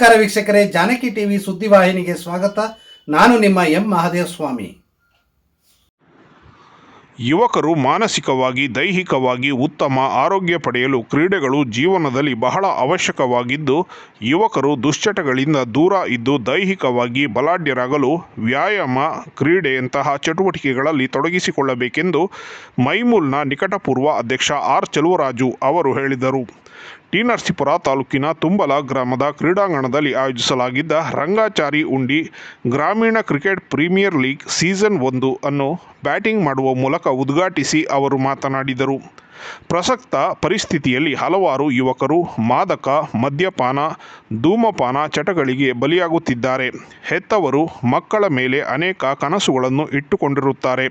ನಮಸ್ಕಾರ ವೀಕ್ಷಕರೇ, ಜಾನಕಿ ಟಿವಿ ಸುದ್ದಿವಾಹಿನಿಗೆ ಸ್ವಾಗತ. ನಾನು ನಿಮ್ಮ ಎಂ ಮಹಾದೇವ ಸ್ವಾಮಿ ಯುವಕರು ಮಾನಸಿಕವಾಗಿ, ದೈಹಿಕವಾಗಿ ಉತ್ತಮ ಆರೋಗ್ಯ ಪಡೆಯಲು ಕ್ರೀಡೆಗಳು ಜೀವನದಲ್ಲಿ ಬಹಳ ಅವಶ್ಯಕವಾಗಿದ್ದು, ಯುವಕರು ದುಶ್ಚಟಗಳಿಂದ ದೂರ ಇದ್ದು ದೈಹಿಕವಾಗಿ ಬಲಾಢ್ಯರಾಗಲು ವ್ಯಾಯಾಮ, ಕ್ರೀಡೆಯಂತಹ ಚಟುವಟಿಕೆಗಳಲ್ಲಿ ತೊಡಗಿಸಿಕೊಳ್ಳಬೇಕೆಂದು ಮೈಮೂಲ್ನ ನಿಕಟಪೂರ್ವ ಅಧ್ಯಕ್ಷ ಆರ್ ಚೆಲುವರಾಜು ಅವರು ಹೇಳಿದರು. ಟಿ ನರಸೀಪುರ ತಾಲೂಕಿನ ತುಂಬಲ ಗ್ರಾಮದ ಕ್ರೀಡಾಂಗಣದಲ್ಲಿ ಆಯೋಜಿಸಲಾಗಿದ್ದ ರಂಗಾಚಾರಿ ಉಂಡಿ ಗ್ರಾಮೀಣ ಕ್ರಿಕೆಟ್ ಪ್ರೀಮಿಯರ್ ಲೀಗ್ ಸೀಸನ್ ಒಂದು ಅನ್ನು ಬ್ಯಾಟಿಂಗ್ ಮಾಡುವ ಮೂಲಕ ಉದ್ಘಾಟಿಸಿ ಅವರು ಮಾತನಾಡಿದರು. ಪ್ರಸಕ್ತ ಪರಿಸ್ಥಿತಿಯಲ್ಲಿ ಹಲವಾರು ಯುವಕರು ಮಾದಕ, ಮದ್ಯಪಾನ, ಧೂಮಪಾನ ಚಟಗಳಿಗೆ ಬಲಿಯಾಗುತ್ತಿದ್ದಾರೆ. ಹೆತ್ತವರು ಮಕ್ಕಳ ಮೇಲೆ ಅನೇಕ ಕನಸುಗಳನ್ನು ಇಟ್ಟುಕೊಂಡಿರುತ್ತಾರೆ.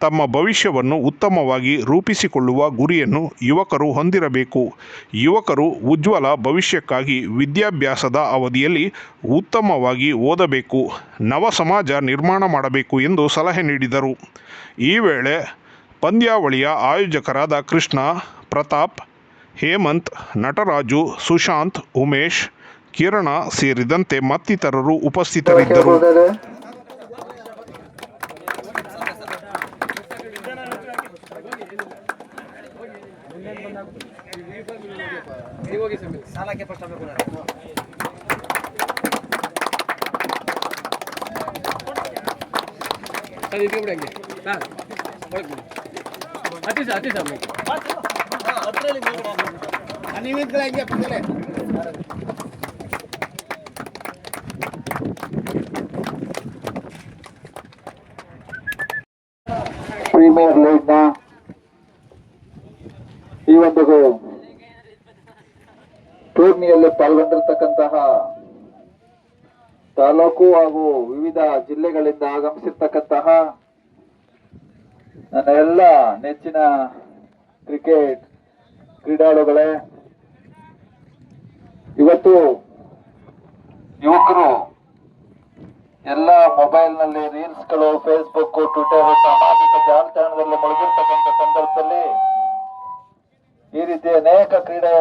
ತಮ್ಮ ಭವಿಷ್ಯವನ್ನು ಉತ್ತಮವಾಗಿ ರೂಪಿಸಿಕೊಳ್ಳುವ ಗುರಿಯನ್ನು ಯುವಕರು ಹೊಂದಿರಬೇಕು. ಯುವಕರು ಉಜ್ವಲ ಭವಿಷ್ಯಕ್ಕಾಗಿ ವಿದ್ಯಾಭ್ಯಾಸದ ಅವಧಿಯಲ್ಲಿ ಉತ್ತಮವಾಗಿ ಓದಬೇಕು, ನವ ಸಮಾಜ ನಿರ್ಮಾಣ ಮಾಡಬೇಕು ಎಂದು ಸಲಹೆ ನೀಡಿದರು. ಈ ವೇಳೆ ಪಂದ್ಯಾವಳಿಯ ಆಯೋಜಕರಾದ ಕೃಷ್ಣ, ಪ್ರತಾಪ್, ಹೇಮಂತ್, ನಟರಾಜು, ಸುಶಾಂತ್, ಉಮೇಶ್, ಕಿರಣ ಸೇರಿದಂತೆ ಮತ್ತಿತರರು ಉಪಸ್ಥಿತರಿದ್ದರು. ಸಾಲಕ್ಕೆ ಫಸ್ಟ್ ಆಗಬೇಕು ಸರ್ ಇದು ಬಿಡಿ ಹಂಗೆ ಸರ್ ಒಳಗೆ ಬಿಡಿ ಹತ್ತಿ ಸರ್ ಹತ್ತಿ ಸರ್ ನಿಮಿತ್ಗಳಾಗಿ ಪಕ್ಕದಲ್ಲೇ ಪ್ರೀಮಿಯರ್ ಲೀಗ್ನ ಈ ಒಂದು ಟೂರ್ನಿಯಲ್ಲಿ ಪಾಲ್ಗೊಂಡಿರ್ತಕ್ಕಂತಹ ತಾಲೂಕು ಹಾಗೂ ವಿವಿಧ ಜಿಲ್ಲೆಗಳಿಂದ ಆಗಮಿಸಿರ್ತಕ್ಕಂತಹ ನನ್ನ ಎಲ್ಲ ನೆಚ್ಚಿನ ಕ್ರಿಕೆಟ್ ಕ್ರೀಡಾಳುಗಳೇ, ಇವತ್ತು ಯುವಕರು ಎಲ್ಲ ಮೊಬೈಲ್ನಲ್ಲಿ ರೀಲ್ಸ್ಗಳು ಫೇಸ್ಬುಕ್ ಟ್ವಿಟರ್ ಸಾಮಾಜಿಕ ಜಾಲತಾಣದಲ್ಲಿ ಮುಳುಗಿರ್ತಕ್ಕಂಥ ಸಂದರ್ಭದಲ್ಲಿ ಈ ರೀತಿ ಅನೇಕ ಕ್ರೀಡಾ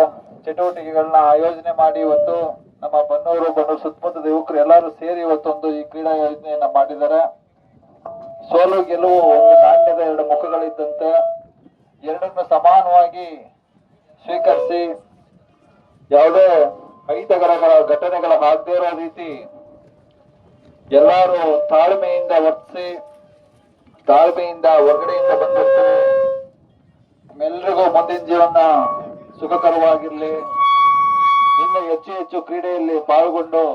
ಚಟುವಟಿಕೆಗಳನ್ನ ಆಯೋಜನೆ ಮಾಡಿ ಇವತ್ತು ನಮ್ಮ ಬನ್ನೂರು ಬನ್ನೂರು ಸುತ್ತಮುತ್ತದ ಯುವಕರು ಎಲ್ಲರೂ ಸೇರಿ ಇವತ್ತೊಂದು ಈ ಕ್ರೀಡಾ ಯೋಜನೆಯನ್ನ ಮಾಡಿದ್ದಾರೆ. ಸೋಲು, ಗೆಲುವು ಒಂದು ನಾಣ್ಯದ ಎರಡು ಮುಖಗಳಿದ್ದಂತೆ ಎರಡನ್ನು ಸಮಾನವಾಗಿ ಸ್ವೀಕರಿಸಿ ಯಾವುದೇ ಅಹಿತಕರಗಳ ಘಟನೆಗಳ ಆಗದೇ ಇರೋ ರೀತಿ ಎಲ್ಲರೂ ತಾಳ್ಮೆಯಿಂದ ವರ್ತಿಸಿ, ತಾಳ್ಮೆಯಿಂದ ಹೊರಗಡೆಯಿಂದ ಬಂದಿರ್ತಾರೆ. ಎಲ್ಲರಿಗೂ ಮುಂದಿನ ಜೀವನ ಸುಖಕರವಾಗಿರ್ಲಿ. ಇನ್ನು ಹೆಚ್ಚು ಹೆಚ್ಚು ಕ್ರೀಡೆಯಲ್ಲಿ ಪಾಲ್ಗೊಂಡು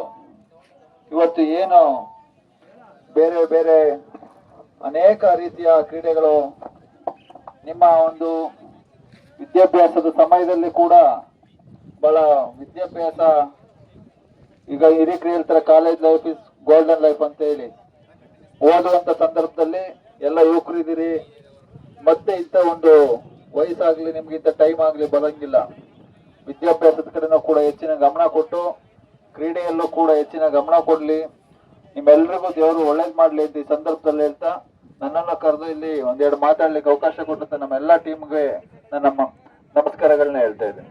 ಇವತ್ತು ಏನು ಬೇರೆ ಬೇರೆ ಅನೇಕ ರೀತಿಯ ಕ್ರೀಡೆಗಳು ನಿಮ್ಮ ಒಂದು ವಿದ್ಯಾಭ್ಯಾಸದ ಸಮಯದಲ್ಲಿ ಕೂಡ ಬಹಳ ವಿದ್ಯಾಭ್ಯಾಸ, ಈಗ ಹಿರಿಕರು ಹೇಳ್ತಾರೆ college life is golden life ಅಂತ ಹೇಳಿ. ಓದುವಂತ ಸಂದರ್ಭದಲ್ಲಿ ಎಲ್ಲ ಯುವಕರು ಇದೀರಿ ಮತ್ತೆ ಇಂಥ ಒಂದು ವಯಸ್ಸಾಗ್ಲಿ ನಿಮ್ಗೆ ಇಂಥ ಟೈಮ್ ಆಗ್ಲಿ ಬರಂಗಿಲ್ಲ. ವಿದ್ಯಾಭ್ಯಾಸದ ಕಡೆನೂ ಕೂಡ ಹೆಚ್ಚಿನ ಗಮನ ಕೊಟ್ಟು, ಕ್ರೀಡೆಯಲ್ಲೂ ಕೂಡ ಹೆಚ್ಚಿನ ಗಮನ ಕೊಡ್ಲಿ. ನಿಮ್ಮೆಲ್ರಿಗೂ ದೇವರು ಒಳ್ಳೇದ್ ಮಾಡ್ಲಿ ಅಂತ ಈ ಸಂದರ್ಭದಲ್ಲಿ ಹೇಳ್ತಾ, ನನ್ನನ್ನು ಕರೆದು ಇಲ್ಲಿ ಒಂದೆರಡು ಮಾತಾಡ್ಲಿಕ್ಕೆ ಅವಕಾಶ ಕೊಟ್ಟಂತ ನಮ್ಮ ಎಲ್ಲಾ ಟೀಮ್ಗೆ ನನ್ನ ನಮಸ್ಕಾರಗಳನ್ನ ಹೇಳ್ತಾ ಇದ್ದೇನೆ.